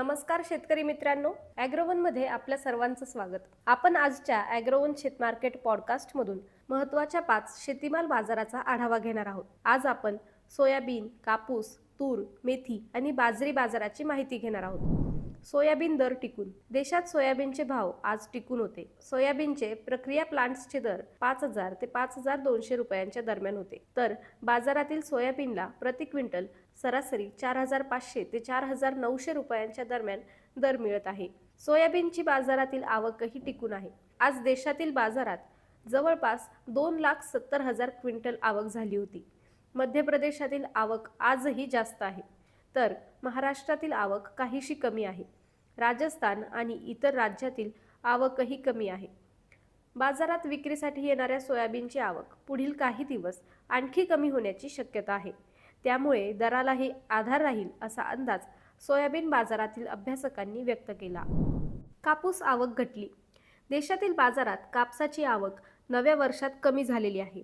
नमस्कार शेतकरी मित्रांनो ॲग्रोवनमध्ये आपल्या सर्वांचं स्वागत. आपण आजच्या ॲग्रोवन शेत मार्केट पॉडकास्टमधून महत्त्वाच्या पाच शेतीमाल बाजाराचा आढावा घेणार आहोत. आज आपण सोयाबीन कापूस तूर मेथी आणि बाजरी बाजाराची माहिती घेणार आहोत. सोयाबीन दर टिकून देशात सोयाबीनचे भाव आज टिकून होते. सोयाबीनचे प्रक्रिया प्लांट्सचे दर पाच हजार ते पाच हजार दोनशे रुपयांच्या दरम्यान होते. तर बाजारातील सोयाबीनला प्रति क्विंटल सरासरी चार हजार पाचशे ते चार हजार नऊशे रुपयांच्या दरम्यान दर मिळत आहे. सोयाबीनची बाजारातील आवकही टिकून आहे. आज देशातील बाजारात जवळपास दोन लाख सत्तर हजार क्विंटल आवक झाली होती. मध्य प्रदेशातील आवक आजही जास्त आहे. तर महाराष्ट्रातील आवक काहीशी कमी आहे. राजस्थान आणि इतर राज्यातील आवकही कमी आहे. बाजारात विक्रीसाठी येणाऱ्या सोयाबीनची आवक पुढील काही दिवस आणखी कमी होण्याची शक्यता आहे. त्यामुळे दरालाही आधार राहील असा अंदाज सोयाबीन बाजारातील अभ्यासकांनी व्यक्त केला. कापूस आवक घटली. देशातील बाजारात कापसाची आवक नव्या वर्षात कमी झालेली आहे.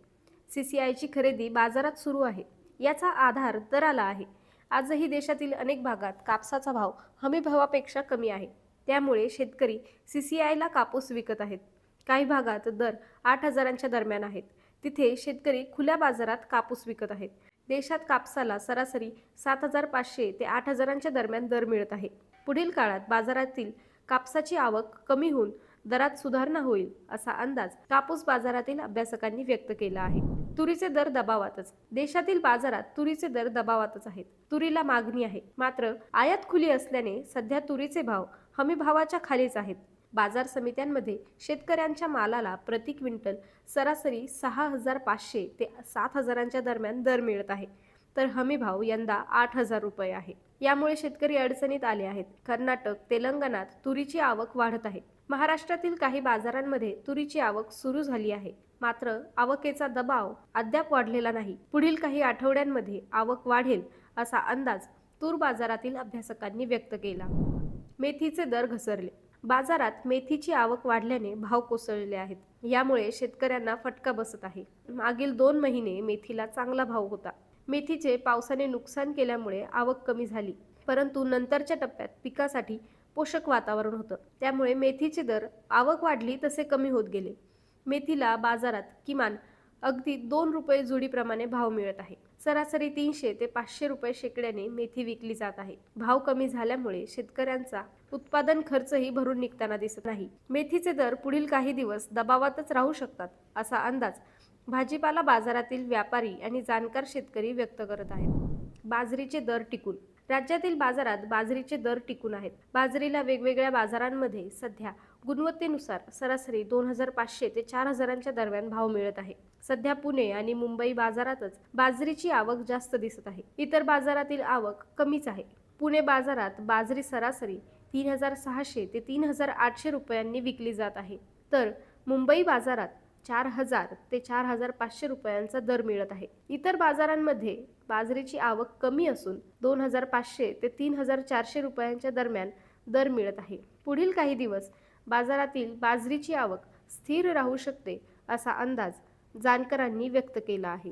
सी सी आयची खरेदी बाजारात सुरू आहे. याचा आधार दराला आहे. आजही देशातील अनेक भागात कापसाचा भाव हमी भावापेक्षा कमी आहे. त्यामुळे शेतकरी सी सी आयला कापूस विकत आहेत. काही भागात दर आठ हजारांच्या दरम्यान आहेत. तिथे शेतकरी खुल्या बाजारात कापूस विकत आहेत. देशात कापसाला सरासरी सात हजार पाचशे ते आठ हजारांच्या दरम्यान दर मिळत आहे. पुढील काळात बाजारातील कापसाची आवक कमी होऊन दरात सुधारणा होईल असा अंदाज कापूस बाजारातील अभ्यासकांनी व्यक्त केला आहे. तुरीचे दर दबावातच. देशातील बाजारात तुरीचे दर दबावातच आहेत. तुरीला मागणी आहे. मात्र आयात खुली असल्याने सध्या तुरीचे भाव हमी भावाच्या खालीच आहेत. बाजार समित्यांमध्ये शेतकऱ्यांच्या मालाला प्रति क्विंटल सरासरी सहा हजार पाचशे ते सात हजारांच्या दरम्यान दर मिळत आहे. तर हमी भाव यंदा आठ हजार रुपये आहे. यामुळे शेतकरी अडचणीत आले आहेत. कर्नाटक तेलंगणात तुरीची आवक वाढत आहे. महाराष्ट्रातील काही बाजारांमध्ये तुरीची आवक सुरू झाली आहे. मात्र आवकेचा दबाव अद्याप वाढलेला नाही. पुढील काही आठवड्यांमध्ये आवक वाढेल असा अंदाज तूर बाजारातील अभ्यासकांनी व्यक्त केला. मेथीचे दर घसरले. बाजारात मेथीची आवक वाढल्याने भाव कोसळले आहेत. यामुळे शेतकऱ्यांना फटका बसत आहे. मागील दोन महिने मेथीला चांगला भाव होता. मेथीचे पावसाने नुकसान केल्यामुळे आवक कमी झाली. परंतु नंतरच्या टप्प्यात पिकासाठी पोषक वातावरण होतं. त्यामुळे मेथीचे दर आवक वाढली तसे कमी होत गेले. मेथीला बाजारात किमान अगदी दोन रुपये जुडीप्रमाणे भाव मिळत आहे. सरासरी तीनशे ते पाचशे रुपये शेकड्याने मेथी विकली जात आहे. भाव कमी झाल्यामुळे शेतकऱ्यांचा उत्पादन खर्चही भरून निघताना दिसत नाही. मेथीचे दर पुढील काही दिवस दबावातच राहू शकतात असा अंदाज भाजीपाला बाजारातील व्यापारी आणि जाणकार शेतकरी व्यक्त करत आहेत. बाजरीचे दर टिकून राज्यातील बाजारात बाजरीचे दर टिकून आहेत. बाजरीला वेगवेगळ्या बाजारांमध्ये सध्या गुणवत्तेनुसार सरासरी दोन हजार पाचशे ते चार हजारांच्या दरम्यान भाव मिळत आहे. सध्या पुणे आणि मुंबई बाजारातच बाजरीची आवक जास्त दिसत आहे. इतर बाजारातील आवक कमीच आहे. पुणे बाजारात बाजरी सरासरी तीन हजार सहाशे ते तीन हजार आठशे रुपयांनी विकली जात आहे. तर मुंबई बाजारात चार हजार ते चार हजार पाचशे रुपयांचा दर मिळत आहे. इतर बाजारांमध्ये बाजरीची आवक कमी असून दोन हजार पाचशे ते तीन हजार चारशे रुपयांच्या दरम्यान दर मिळत आहे. पुढील काही दिवस बाजारातील बाजरीची आवक स्थिर राहू शकते असा अंदाज जानकरांनी व्यक्त केला आहे.